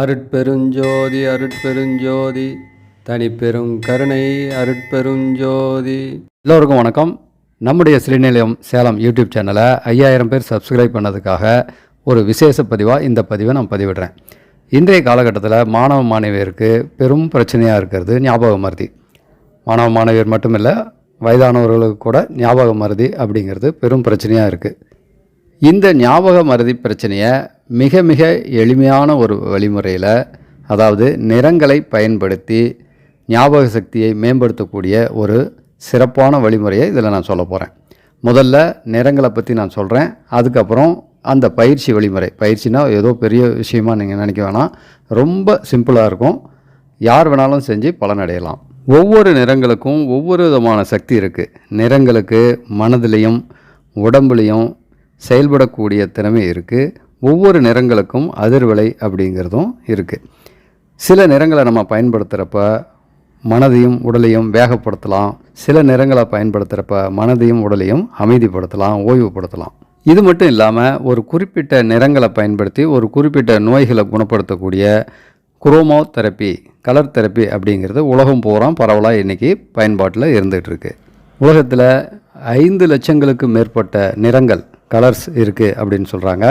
அருட்பெருஞ்சோதி அருட்பெருஞ்சோதி தனிப்பெரும் கருணை அருட்பெருஞ்சோதி. எல்லோருக்கும் வணக்கம். நம்முடைய ஸ்ரீநிலையம் சேலம் யூடியூப் சேனலை ஐயாயிரம் பேர் சப்ஸ்கிரைப் பண்ணதுக்காக ஒரு விசேஷ பதிவாக இந்த பதிவை நான் பதிவிடுறேன். இன்றைய காலகட்டத்தில் மாணவ மாணவியருக்கு பெரும் பிரச்சனையாக இருக்கிறது ஞாபக மருதி. மாணவ மாணவியர் மட்டும் இல்லை வயதானவர்களுக்கு கூட ஞாபக மருதி அப்படிங்கிறது பெரும் பிரச்சனையாக இருக்குது இந்த ஞாபக மருதி பிரச்சனையை மிக மிக எளிமையான ஒரு வழிமுறையில் அதாவது நிறங்களை பயன்படுத்தி ஞாபக சக்தியை மேம்படுத்தக்கூடிய ஒரு சிறப்பான வழிமுறையை இதில் நான் சொல்ல போகிறேன் முதல்ல நிறங்களை பற்றி நான் சொல்கிறேன் அதுக்கப்புறம் அந்த பயிற்சி வழிமுறை. பயிற்சினா ஏதோ பெரிய விஷயமா நீங்கள் நினைக்க வேணாம். ரொம்ப சிம்பிளாக இருக்கும். யார் வேணாலும் செஞ்சு பலனடையலாம் ஒவ்வொரு நிறங்களுக்கும் ஒவ்வொரு விதமான சக்தி இருக்குது நிறங்களுக்கு மனதிலையும் உடம்புலையும் செயல்படக்கூடிய திறமை இருக்குது ஒவ்வொரு நிறங்களுக்கும் அதிர்வலை அப்படிங்கிறதும் இருக்குது சில நிறங்களை நம்ம பயன்படுத்துகிறப்ப மனதையும் உடலையும் வேகப்படுத்தலாம். சில நிறங்களை பயன்படுத்துகிறப்ப மனதையும் உடலையும் அமைதிப்படுத்தலாம் ஓய்வுபடுத்தலாம். இது மட்டும் இல்லாமல் ஒரு குறிப்பிட்ட நிறங்களை பயன்படுத்தி ஒரு குறிப்பிட்ட நோய்களை குணப்படுத்தக்கூடிய குரோமோ தெரப்பி கலர் தெரப்பி அப்படிங்கிறது உலகம் பூரா பரவலாக இன்றைக்கி பயன்பாட்டில் இருந்துகிட்ருக்கு உலகத்தில் ஐந்து லட்சங்களுக்கு மேற்பட்ட நிறங்கள் கலர்ஸ் இருக்குது அப்படின்னு சொல்கிறாங்க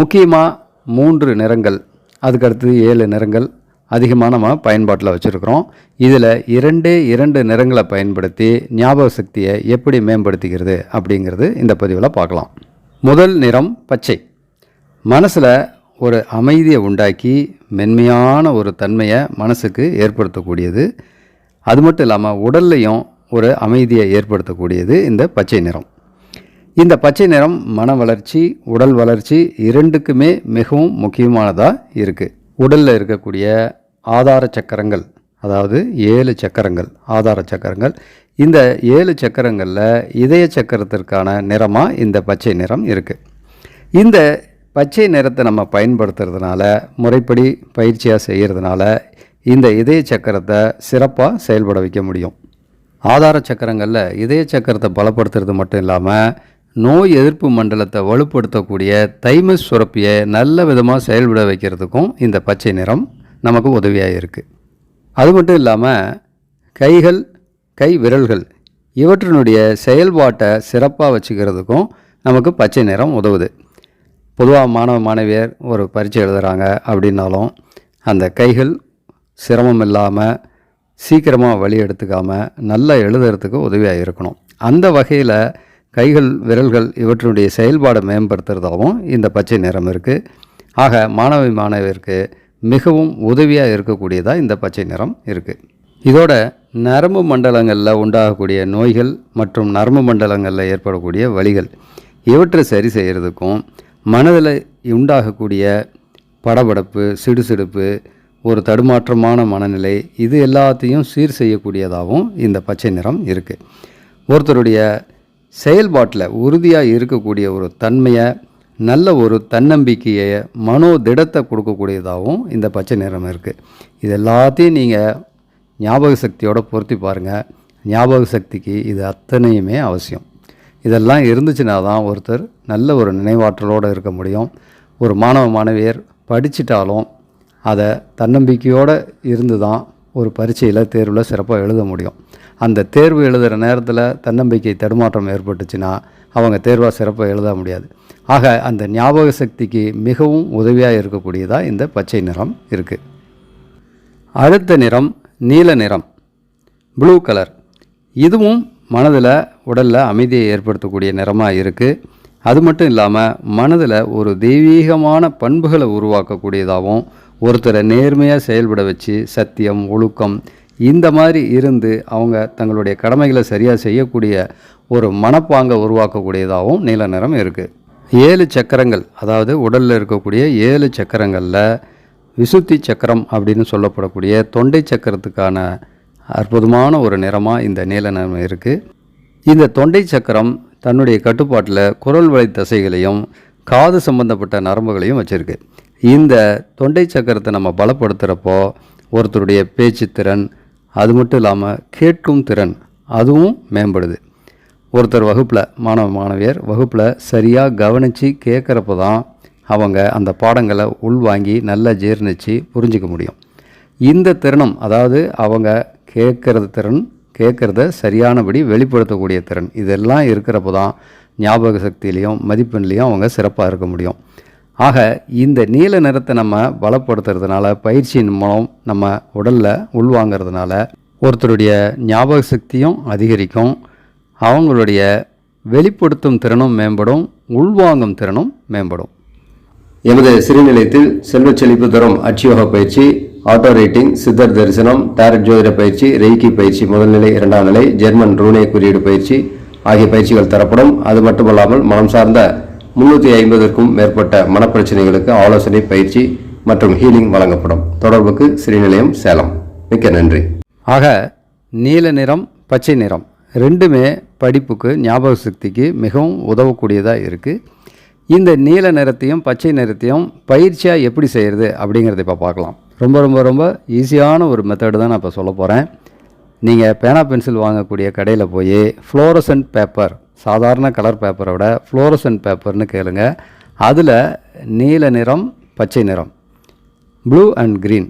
முக்கியமாக மூன்று நிறங்கள் அதுக்கடுத்து ஏழு நிறங்கள் அதிகமாக நம்ம பயன்பாட்டில் வச்சுருக்கிறோம். இதில் இரண்டே இரண்டு நிறங்களை பயன்படுத்தி ஞாபக சக்தியை எப்படி மேம்படுத்திக்கிறது அப்படிங்கிறது இந்த பதிவில் பார்க்கலாம். முதல் நிறம் பச்சை. மனசில் ஒரு அமைதியை உண்டாக்கி மென்மையான ஒரு தன்மையை மனசுக்கு ஏற்படுத்தக்கூடியது. அது மட்டும் இல்லாமல் உடல்லையும் ஒரு அமைதியை ஏற்படுத்தக்கூடியது இந்த பச்சை நிறம். இந்த பச்சை நிறம் மன வளர்ச்சி உடல் வளர்ச்சி இரண்டுக்குமே மிகவும் முக்கியமானதாக இருக்குது உடலில் இருக்கக்கூடிய ஆதார சக்கரங்கள் அதாவது ஏழு சக்கரங்கள் ஆதார சக்கரங்கள் இந்த ஏழு சக்கரங்களில் இதய சக்கரத்திற்கான நிறமாக இந்த பச்சை நிறம் இருக்குது இந்த பச்சை நிறத்தை நம்ம பயன்படுத்துறதுனால முறைப்படி பயிற்சியாக செய்கிறதுனால இந்த இதய சக்கரத்தை சிறப்பாக செயல்பட வைக்க முடியும். ஆதார சக்கரங்களில் இதய சக்கரத்தை பலப்படுத்துறது மட்டும் இல்லாமல் நோய் எதிர்ப்பு மண்டலத்தை வலுப்படுத்தக்கூடிய தைமஸ் சுரப்பியை நல்ல விதமாக செயல்பட வைக்கிறதுக்கும் இந்த பச்சை நிறம் நமக்கு உதவியாக இருக்குது அது மட்டும் இல்லாமல் கைகள் கை விரல்கள் இவற்றினுடைய செயல்பாட்டை சிறப்பாக வச்சுக்கிறதுக்கும் நமக்கு பச்சை நிறம் உதவுது. பொதுவாக மாணவ மாணவியர் ஒரு பரீட்சை எழுதுகிறாங்க அப்படின்னாலும் அந்த கைகள் சிரமம் இல்லாமல் சீக்கிரமாக வழி எடுத்துக்காமல் நல்லா எழுதுறதுக்கு உதவியாக இருக்கணும். அந்த வகையில் கைகள் விரல்கள் இவற்றினுடைய செயல்பாடை மேம்படுத்துறதாகவும் இந்த பச்சை நிறம் இருக்குது ஆக மாணவி மாணவியருக்கு மிகவும் உதவியாக இருக்கக்கூடியதாக இந்த பச்சை நிறம் இருக்குது இதோட நரம்பு மண்டலங்களில் உண்டாகக்கூடிய நோய்கள் மற்றும் நரம்பு மண்டலங்களில் ஏற்படக்கூடிய வழிகள் இவற்றை சரி செய்கிறதுக்கும் மனதில் உண்டாகக்கூடிய படபடப்பு சிடுசிடுப்பு ஒரு தடுமாற்றமான மனநிலை இது எல்லாத்தையும் சீர் செய்யக்கூடியதாகவும் இந்த பச்சை நிறம் இருக்குது ஒருத்தருடைய செயல்பாட்டில் உறுதியாக இருக்கக்கூடிய ஒரு தன்மையை நல்ல ஒரு தன்னம்பிக்கையை மனோ திடத்தை கொடுக்கக்கூடியதாகவும் இந்த பச்சை நிறம் இருக்குது இது எல்லாத்தையும் நீங்கள் ஞாபக சக்தியோடு பொருத்தி பாருங்கள் ஞாபக சக்திக்கு இது அத்தனையுமே அவசியம். இதெல்லாம் இருந்துச்சுன்னா தான் ஒருத்தர் நல்ல ஒரு நினைவாற்றலோடு இருக்க முடியும். ஒரு மாணவ மாணவியர் படிச்சிட்டாலும் அதை தன்னம்பிக்கையோடு இருந்து தான் ஒரு பரீட்சையில் தேர்வில் சிறப்பாக எழுத முடியும். அந்த தேர்வு எழுதுகிற நேரத்தில் தன்னம்பிக்கை தடுமாற்றம் ஏற்பட்டுச்சுன்னா அவங்க தேர்வாக சிறப்பாக எழுத முடியாது. ஆக அந்த ஞாபக சக்திக்கு மிகவும் உதவியாக இருக்கக்கூடியதாக இந்த பச்சை நிறம் இருக்குது அடுத்த நிறம் நீல நிறம். Blue colour. இதுவும் மனதில் உடலில் அமைதியை ஏற்படுத்தக்கூடிய நிறமாக இருக்குது அது மட்டும் இல்லாமல் மனதில் ஒரு தெய்வீகமான பண்புகளை உருவாக்கக்கூடியதாகவும் ஒருத்தரை நேர்மையாக செயல்பட வச்சு சத்தியம் ஒழுக்கம் இந்த மாதிரி இருந்து அவங்க தங்களுடைய கடமைகளை சரியாக செய்யக்கூடிய ஒரு மனப்பாங்கை உருவாக்கக்கூடியதாகவும் நீல நிறம் இருக்குது ஏழு சக்கரங்கள் அதாவது உடலில் இருக்கக்கூடிய ஏழு சக்கரங்களில் விசுத்தி சக்கரம் அப்படின்னு சொல்லப்படக்கூடிய தொண்டை சக்கரத்துக்கான அற்புதமான ஒரு நிறமாக இந்த நீல நிறம் இருக்குது இந்த தொண்டை சக்கரம் தன்னுடைய கட்டுப்பாட்டில் குரல் வழி தசைகளையும் காது சம்பந்தப்பட்ட நரம்புகளையும் வச்சுருக்கு. இந்த தொண்டை சக்கரத்தை நம்ம பலப்படுத்துகிறப்போ ஒருத்தருடைய பேச்சு திறன் அது மட்டும் இல்லாமல் கேட்கும் திறன் அதுவும் மேம்படுது. ஒருத்தர் வகுப்பில் மாணவ மாணவியர் வகுப்பில் சரியாக கவனித்து கேட்குறப்ப தான் அவங்க அந்த பாடங்களை உள்வாங்கி நல்லா ஜீர்ணித்து புரிஞ்சிக்க முடியும். இந்த திறனும் அதாவது அவங்க கேட்குறது திறன் கேட்குறத சரியானபடி வெளிப்படுத்தக்கூடிய திறன் இதெல்லாம் இருக்கிறப்ப தான் ஞாபக சக்தியிலையும் மதிப்பெண்லேயும் அவங்க சிறப்பாக இருக்க முடியும். ஆக இந்த நீல நிறத்தை நம்ம பலப்படுத்துறதுனால பயிற்சியின் மூலம் நம்ம உடலில் உள்வாங்கிறதுனால ஒருத்தருடைய ஞாபக சக்தியும் அதிகரிக்கும். அவங்களுடைய வெளிப்படுத்தும் திறனும் மேம்படும் உள்வாங்கும் திறனும் மேம்படும். எமது சிறுநிலையத்தில் செல்வச் செழிப்பு தரும் அச்சியோக பயிற்சி ஆட்டோ ரேட்டிங் சித்தர் தரிசனம் டேரட் ஜோதிட பயிற்சி ரெய்கி பயிற்சி முதல்நிலை இரண்டாம் நிலை ஜெர்மன் ரூனே குறியீடு பயிற்சி ஆகிய பயிற்சிகள் தரப்படும். அது மட்டுமல்லாமல் மனம் சார்ந்த முன்னூற்றி ஐம்பதுக்கும் மேற்பட்ட மனப்பிரச்சனைகளுக்கு ஆலோசனை பயிற்சி மற்றும் ஹீலிங் வழங்கப்படும். தொடர்புக்கு ஸ்ரீநிலையம் சேலம். மிக்க நன்றி. ஆக நீல நிறம் பச்சை நிறம் ரெண்டுமே படிப்புக்கு ஞாபக சக்திக்கு மிகவும் உதவக்கூடியதாக இருக்குது இந்த நீல நிறத்தையும் பச்சை நிறத்தையும் பயிற்சியாக எப்படி செய்கிறது அப்படிங்கிறத இப்போ பார்க்கலாம். ரொம்ப ரொம்ப ரொம்ப ஈஸியான ஒரு மெத்தடு தான் நான் இப்போ சொல்ல போகிறேன் நீங்கள் பேனா பென்சில் வாங்கக்கூடிய கடையில் போய் ஃப்ளோரசன்ட் பேப்பர் சாதாரண கலர் பேப்பரை விட ஃப்ளோரசன்ட் பேப்பர்னு கேளுங்க. அதில் நீல நிறம் பச்சை நிறம். ப்ளூ அண்ட் க்ரீன்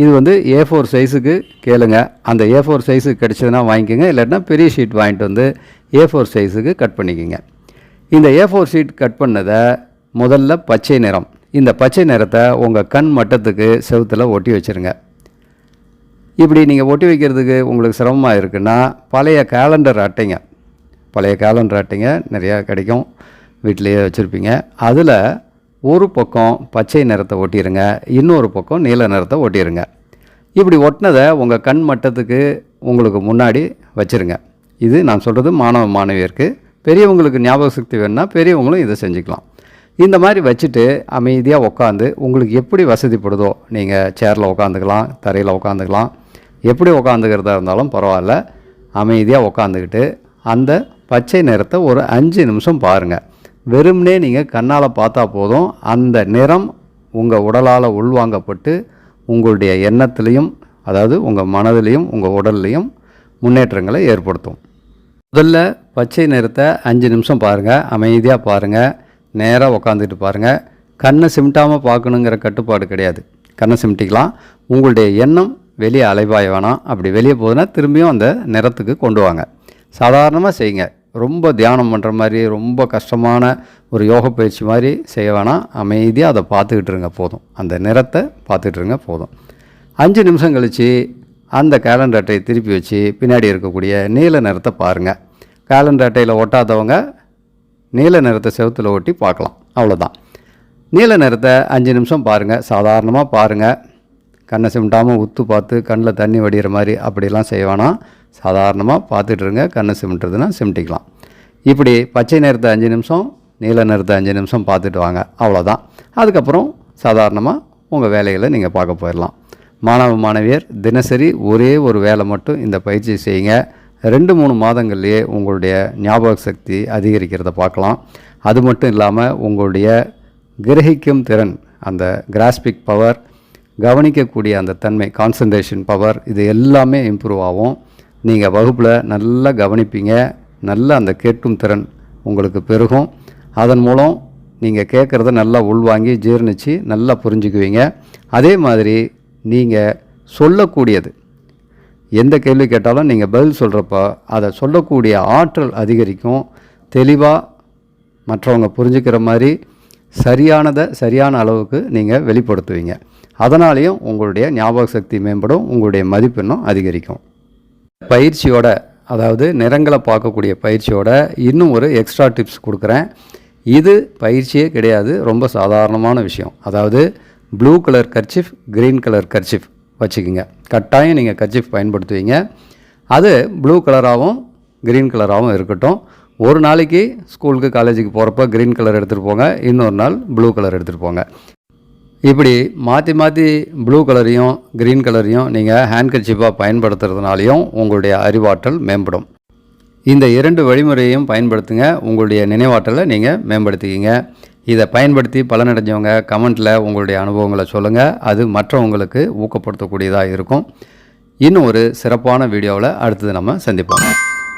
இது வந்து ஏ ஃபோர் சைஸுக்கு கேளுங்க. அந்த ஏ ஃபோர் சைஸுக்கு கிடச்சதுன்னா வாங்கிக்கோங்க. இல்லைன்னா பெரிய ஷீட் வாங்கிட்டு வந்து ஏ ஃபோர் சைஸுக்கு கட் பண்ணிக்கோங்க. இந்த ஏ ஃபோர் ஷீட் கட் பண்ணதை முதல்ல பச்சை நிறம். இந்த பச்சை நிறத்தை உங்கள் கண் மட்டத்துக்கு செவுத்தில் ஒட்டி வச்சுருங்க. இப்படி நீங்கள் ஒட்டி வைக்கிறதுக்கு உங்களுக்கு சிரமமாக இருக்குன்னா பழைய கேலண்டர் அட்டைங்க. பழைய காலம் ராட்டிங்க நிறையா கிடைக்கும் வீட்டிலையே வச்சுருப்பீங்க. அதில் ஒரு பக்கம் பச்சை நிறத்தை ஒட்டிடுங்க இன்னொரு பக்கம் நீல நிறத்தை ஒட்டிடுங்க இப்படி ஒட்டினதை உங்கள் கண் மட்டத்துக்கு உங்களுக்கு முன்னாடி வச்சுருங்க. இது நான் சொல்கிறது மாணவ மாணவியருக்கு. பெரியவங்களுக்கு ஞாபக சக்தி வேணும்னா பெரியவங்களும் இதை செஞ்சுக்கலாம். இந்த மாதிரி வச்சுட்டு அமைதியாக உட்காந்து உங்களுக்கு எப்படி வசதிப்படுதோ நீங்கள் சேரில் உட்காந்துக்கலாம் தரையில் உட்காந்துக்கலாம் எப்படி உட்காந்துக்கிறதா இருந்தாலும் பரவாயில்ல. அமைதியாக உட்காந்துக்கிட்டு அந்த பச்சை நிறத்தை ஒரு அஞ்சு நிமிஷம் பாருங்கள் வெறும்னே நீங்கள் கண்ணால் பார்த்தா போதும். அந்த நிறம் உங்கள் உடலால் உள்வாங்கப்பட்டு உங்களுடைய எண்ணத்துலேயும் அதாவது உங்கள் மனதிலையும் உங்கள் உடல்லையும் முன்னேற்றங்களை ஏற்படுத்தும். முதல்ல பச்சை நிறத்தை அஞ்சு நிமிஷம் பாருங்கள் அமைதியாக பாருங்கள் நேராக உக்காந்துட்டு பாருங்கள் கண்ணை சிமிட்டாமல் பார்க்கணுங்கிற கட்டுப்பாடு கிடையாது. கண்ணை சிமிட்டிக்கலாம். உங்களுடைய எண்ணம் வெளியே அலைபாய வேணாம். அப்படி வெளியே போகுதுன்னா திரும்பியும் அந்த நிறத்துக்கு கொண்டு வாங்க. சாதாரணமாக செய்யுங்க. ரொம்ப தியானம் பண்ணுற மாதிரி ரொம்ப கஷ்டமான ஒரு யோக பயிற்சி மாதிரி செய்ய வேணாம். அமைதியாக அதை பார்த்துக்கிட்டு இருங்க போதும். அந்த நிறத்தை பார்த்துக்கிட்டு இருங்க போதும். அஞ்சு நிமிஷம் கழித்து அந்த கேலண்டர் அட்டையை திருப்பி வச்சு பின்னாடி இருக்கக்கூடிய நீல நிறத்தை பாருங்கள் கேலண்டர் அட்டையில் ஒட்டாதவங்க நீல நிறத்தை செவுத்தில் ஒட்டி பார்க்கலாம். அவ்வளோதான் நீல நிறத்தை அஞ்சு நிமிஷம் பாருங்கள் சாதாரணமாக பாருங்கள் கண்ணை சிமிட்டாமல் உத்து பார்த்து கண்ணில் தண்ணி வடிகிற மாதிரி அப்படிலாம் செய்வானா? சாதாரணமாக பார்த்துட்டு இருங்க கண்ணை சிமிட்டுறதுன்னா சிமிட்டிக்கலாம். இப்படி பச்சை நிறத்தை அஞ்சு நிமிஷம் நீல நிறத்தை அஞ்சு நிமிஷம் பார்த்துட்டு வாங்க அவ்வளோதான். அதுக்கப்புறம் சாதாரணமாக உங்கள் வேலைகளை நீங்கள் பார்க்க போயிடலாம். மாணவ மாணவியர் தினசரி ஒரே ஒரு வேலை மட்டும் இந்த பயிற்சி செய்யுங்க. ரெண்டு மூணு மாதங்கள்லேயே உங்களுடைய ஞாபக சக்தி அதிகரிக்கிறத பார்க்கலாம். அது மட்டும் இல்லாமல் உங்களுடைய கிரகிக்கும் திறன் அந்த கிராஸ்பிக் பவர் கவனிக்கக்கூடிய அந்த தன்மை கான்சன்ட்ரேஷன் பவர் இது எல்லாமே இம்ப்ரூவ் ஆகும். நீங்கள் வகுப்பில் நல்லா கவனிப்பீங்க. நல்ல அந்த கேட்கும் திறன் உங்களுக்கு பெருகும். அதன் மூலம் நீங்கள் கேட்குறத நல்லா உள்வாங்கி ஜீர்ணித்து நல்லா புரிஞ்சுக்குவீங்க. அதே மாதிரி நீங்கள் சொல்லக்கூடியது. எந்த கேள்வி கேட்டாலும் நீங்கள் பதில் சொல்கிறப்ப அதை சொல்லக்கூடிய ஆற்றல் அதிகரிக்கும். தெளிவாக மற்றவங்க புரிஞ்சுக்கிற மாதிரி சரியானதை சரியான அளவுக்கு நீங்கள் வெளிப்படுத்துவீங்க. அதனாலேயும் உங்களுடைய ஞாபக சக்தி மேம்படும் உங்களுடைய மதிப்பெண்ணும் அதிகரிக்கும். பயிற்சியோட அதாவது நிறங்களை பார்க்கக்கூடிய பயிற்சியோட இன்னும் ஒரு எக்ஸ்ட்ரா டிப்ஸ் கொடுக்குறேன். இது பயிற்சியே கிடையாது ரொம்ப சாதாரணமான விஷயம். அதாவது blue colour kerchief green colour kerchief வச்சுக்கோங்க. கட்டாயம் நீங்கள் கர்ச்சிஃப் பயன்படுத்துவீங்க. அது ப்ளூ கலராகவும் க்ரீன் கலராகவும் இருக்கட்டும். ஒரு நாளைக்கு ஸ்கூலுக்கு காலேஜுக்கு போகிறப்ப க்ரீன் கலர் எடுத்துகிட்டு போங்க. இன்னொரு நாள் ப்ளூ கலர் எடுத்துகிட்டு போங்க. இப்படி மாற்றி மாற்றி ப்ளூ கலரையும் க்ரீன் கலரையும் நீங்கள் ஹேண்ட்கர்ச்சிப்பாக பயன்படுத்துறதுனாலையும் உங்களுடைய அறிவாற்றல் மேம்படும். இந்த இரண்டு வழிமுறையையும் பயன்படுத்துங்க. உங்களுடைய நினைவாற்றலை நீங்கள் மேம்படுத்திக்கிங்க. இதை பயன்படுத்தி பலனடைஞ்சவங்க கமெண்ட்டில் உங்களுடைய அனுபவங்களை சொல்லுங்கள் அது மற்றவங்களுக்கு ஊக்கப்படுத்தக்கூடியதாக இருக்கும். இன்னும் ஒரு சிறப்பான வீடியோவில் அடுத்தது நம்ம சந்திப்போம்.